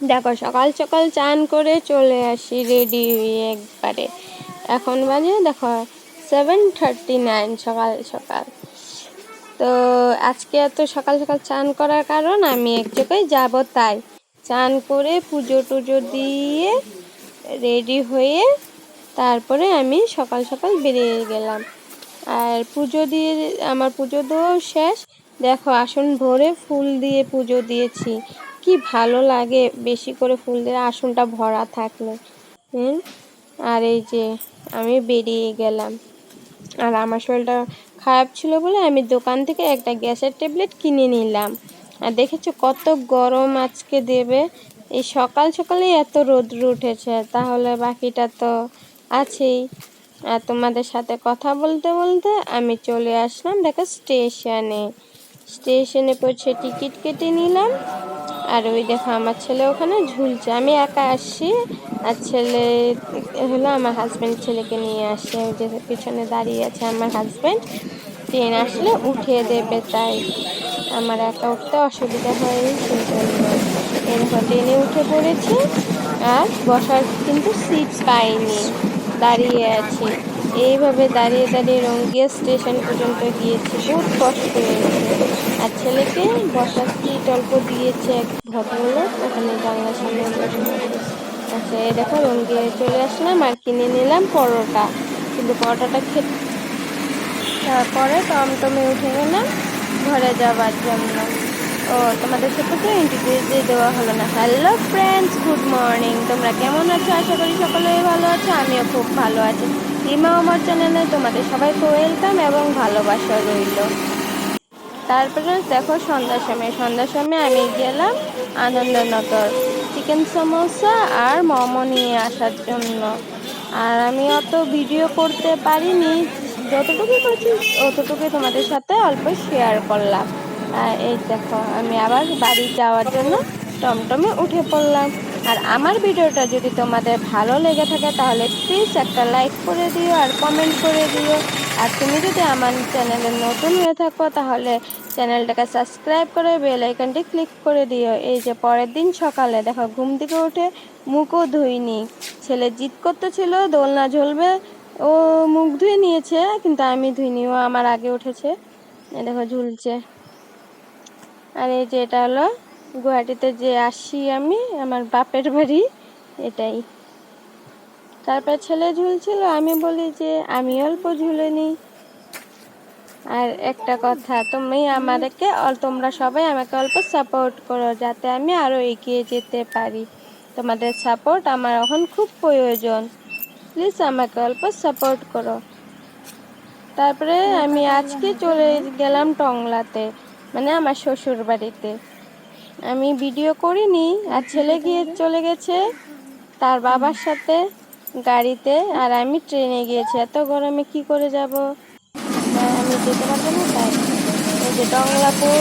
দেখো, সকাল সকাল চান করে চলে আসি রেডি হয়ে একবারে। এখন বাজে, দেখো সেভেন থার্টি নাইন সকাল সকাল। তো আজকে এত সকাল সকাল চান করার কারণ আমি এক জায়গায় যাব তাই। চান করে পুজো টুজো দিয়ে রেডি হয়ে তারপরে আমি সকাল সকাল বেরিয়ে গেলাম। আর পুজো দিয়ে, আমার পুজো দেওয়াও শেষ। দেখো, আসন ভরে ফুল দিয়ে পুজো দিয়েছি। কি ভালো লাগে বেশি করে ফুল দিয়ে আসনটা ভরা থাকলে আর এই যে আমি বেরিয়ে গেলাম। আর আমার শরীরটা খারাপ ছিল বলে আমি দোকান থেকে একটা গ্যাসের ট্যাবলেট কিনে নিলাম। আর দেখেছ কত গরম আজকে দেবে? এই সকাল সকালেই এত রোদ্র উঠেছে, তাহলে বাকিটা তো আছেই। আর তোমাদের সাথে কথা বলতে বলতে আমি চলে আসলাম দেখো স্টেশনে। স্টেশনে পৌঁছে টিকিট কেটে নিলাম। আর ওই দেখো আমার ছেলে ওখানে ঝুলছে। আমি একা আসছি আর ছেলে হলো আমার হাজব্যান্ড ছেলেকে নিয়ে আসে। ওই যে পিছনে দাঁড়িয়ে আছে আমার হাজব্যান্ড ট্রেন আসলে উঠিয়ে দেবে, তাই আমার একা উঠতে অসুবিধা হয় সেই জন্য এরপর ট্রেনে উঠে পড়েছি আর বসার কিন্তু সিট পাইনি। দাঁড়িয়ে আছি। এইভাবে দাঁড়িয়ে দাঁড়িয়ে রঙ্গিয়া স্টেশন পর্যন্ত গিয়েছি। বহুত কষ্ট হয়েছে আর ছেলেকে বসার সিট অল্প দিয়েছে এক ভদ্রলোক, ওখানে জানলার সামনে আচ্ছা এই দেখো রঙ্গিয়ায় চলে আসলাম আর কিনে নিলাম পরোটা। কিন্তু পরোটাটা খেতে তারপরে টমটমে উঠে গেলাম, ঘরে যাওয়ার জন্য। ও, তোমাদের সাথে তো ইন্টারভিউ দিয়ে দেওয়া হলো না। হ্যালো ফ্রেন্ডস গুড মর্নিং তোমরা কেমন আছো? আশা করি সকলেই ভালো আছো, আমিও খুব ভালো আছি। রিমা আমার চ্যানেলে তোমাদের সবাইকে ওয়েলকাম এবং ভালোবাসা রইল। তারপরে দেখো সন্ধ্যার সময় সন্ধ্যার সময় আমি গেলাম আনন্দনগর। চিকেন সমোসা আর মোমো নিয়ে আসার জন্য। আর আমি অত ভিডিও করতে পারিনি। যতটুকু করেছি অতটুকুই তোমাদের সাথে অল্প শেয়ার করলাম। এই দেখো, আমি আবার বাড়ি যাওয়ার জন্য টমটমে উঠে পড়লাম। আর আমার ভিডিওটা যদি তোমাদের ভালো লেগে থাকে তাহলে প্লিজ একটা লাইক করে দিও আর কমেন্ট করে দিও। আর তুমি যদি আমার চ্যানেলে নতুন হয়ে থাকো তাহলে চ্যানেলটাকে সাবস্ক্রাইব করে বেল আইকনটি ক্লিক করে দিও। এই যে পরের দিন সকালে দেখো ঘুম থেকে উঠে মুখও ধুইনি। ছেলে জিদ করতেছিল, দোলনা ঝুলবে ও মুখ ধুয়ে নিয়েছে, কিন্তু আমি ধুইনি, ও আমার আগে উঠেছে। দেখো ঝুলছে। আর এই যে এটা হলো গুয়াহাটিতে যে আসি আমি, আমার বাপের বাড়ি, এটাই। তারপর ছেলে ঝুলছিল, আমি বলি যে আমি অল্প ঝুলে নিই। আর একটা কথা, তুমি আমাদেরকে তোমরা সবাই আমাকে অল্প সাপোর্ট করো, যাতে আমি আরও এগিয়ে যেতে পারি। তোমাদের সাপোর্ট আমার এখন খুব প্রয়োজন। প্লিজ আমাকে অল্প সাপোর্ট করো। তারপরে আমি আজকে চলে গেলাম টংলাতে মানে আমার শ্বশুর বাড়িতে আমি ভিডিও করিনি, আর ছেলে গিয়ে চলে গেছে তার বাবার সাথে গাড়িতে, আর আমি ট্রেনে গিয়েছি। এত গরমে কি করে যাব? আমি যেতে পারব না, তাই এই যে টংলাপুর